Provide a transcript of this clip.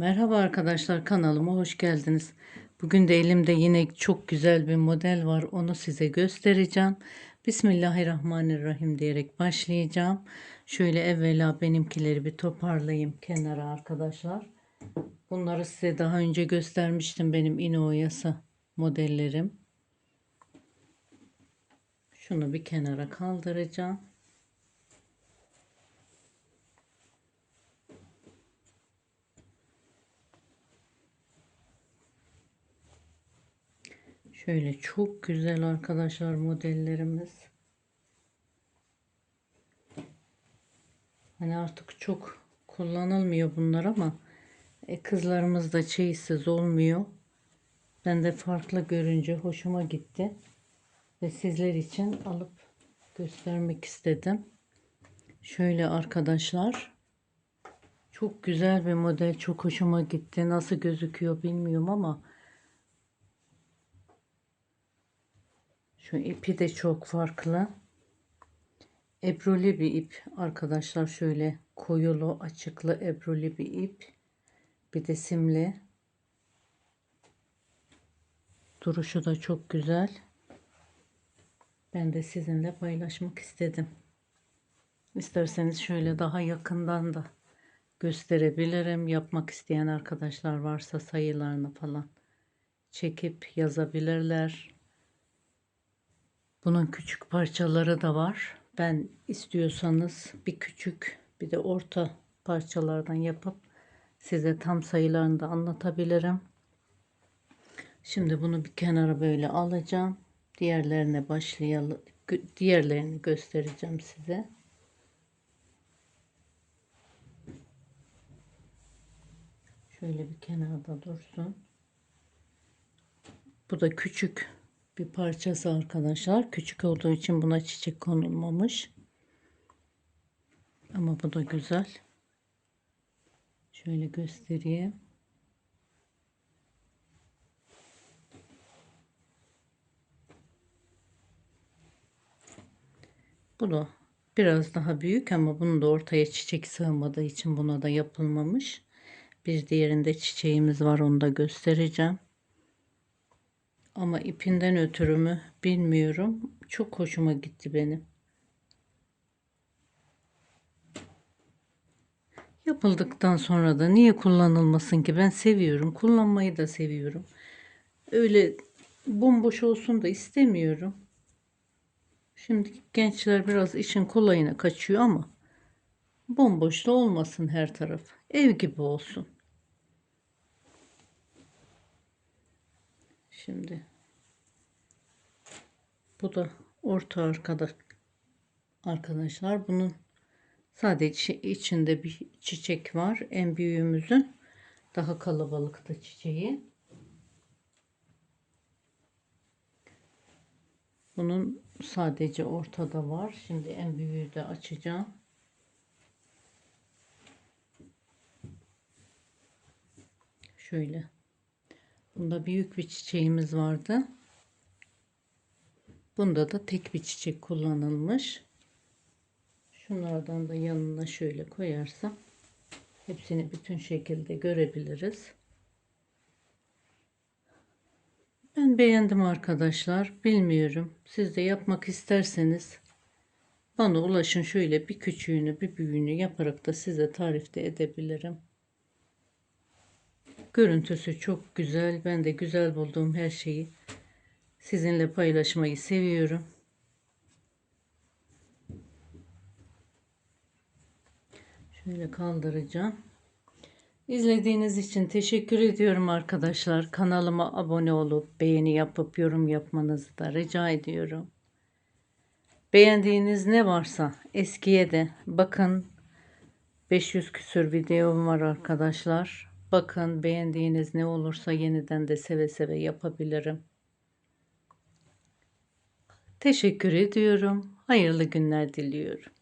Merhaba arkadaşlar kanalıma hoş geldiniz. Bugün de elimde yine çok güzel bir model var. Onu size göstereceğim. Bismillahirrahmanirrahim diyerek başlayacağım. Şöyle evvela benimkileri bir toparlayayım kenara arkadaşlar. Bunları size daha önce göstermiştim benim iğne oyası modellerim. Şunu bir kenara kaldıracağım. Şöyle çok güzel arkadaşlar modellerimiz. Hani artık çok kullanılmıyor bunlar ama e, kızlarımız da çeyizsiz olmuyor. Ben de farklı görünce hoşuma gitti. Ve sizler için alıp göstermek istedim. Şöyle arkadaşlar. Çok güzel bir model. Çok hoşuma gitti. Nasıl gözüküyor bilmiyorum ama Şu ipi de çok farklı. Ebruli bir ip arkadaşlar şöyle koyulu açıklı ebruli bir ip. Bir de simli. Duruşu da çok güzel. Ben de sizinle paylaşmak istedim. İsterseniz şöyle daha yakından da gösterebilirim. Yapmak isteyen arkadaşlar varsa sayılarını falan çekip yazabilirler. Bunun küçük parçaları da var. Ben istiyorsanız bir küçük bir de orta parçalardan yapıp size tam sayılarını da anlatabilirim. Şimdi bunu bir kenara böyle alacağım. Diğerlerine başlayalım. Diğerlerini göstereceğim size. Şöyle bir kenarda dursun. Bu da küçük bir parçası arkadaşlar. Küçük olduğu için buna çiçek konulmamış. Ama bu da güzel. Şöyle göstereyim. Bu da biraz daha büyük ama bunun da ortaya çiçek sığmadığı için buna da yapılmamış. Bir diğerinde çiçeğimiz var onu da göstereceğim. Ama ipinden ötürü mü bilmiyorum. Çok hoşuma gitti benim. Yapıldıktan sonra da niye kullanılmasın ki? Ben seviyorum. Kullanmayı da seviyorum. Öyle bomboş olsun da istemiyorum. Şimdi gençler biraz işin kolayına kaçıyor ama bomboş da olmasın her taraf. Ev gibi olsun. Şimdi bu da orta arkada arkadaşlar. Bunun sadece içinde bir çiçek var. En büyüğümüzün daha kalabalıkta çiçeği. Bunun sadece ortada var. Şimdi en büyüğü de açacağım. Şöyle. Bunda büyük bir çiçeğimiz vardı. Bunda da tek bir çiçek kullanılmış. Şunlardan da yanına şöyle koyarsam hepsini bütün şekilde görebiliriz. Ben beğendim arkadaşlar. Bilmiyorum. Siz de yapmak isterseniz bana ulaşın şöyle bir küçüğünü bir büyüğünü yaparak da size tarifte edebilirim. Görüntüsü çok güzel. Ben de güzel bulduğum her şeyi sizinle paylaşmayı seviyorum. Şöyle kaldıracağım. İzlediğiniz için teşekkür ediyorum arkadaşlar. Kanalıma abone olup beğeni yapıp yorum yapmanızı da rica ediyorum. Beğendiğiniz ne varsa eskiye de bakın 500 küsür videom var arkadaşlar. Bakın beğendiğiniz ne olursa yeniden de seve seve yapabilirim. Teşekkür ediyorum. Hayırlı günler diliyorum.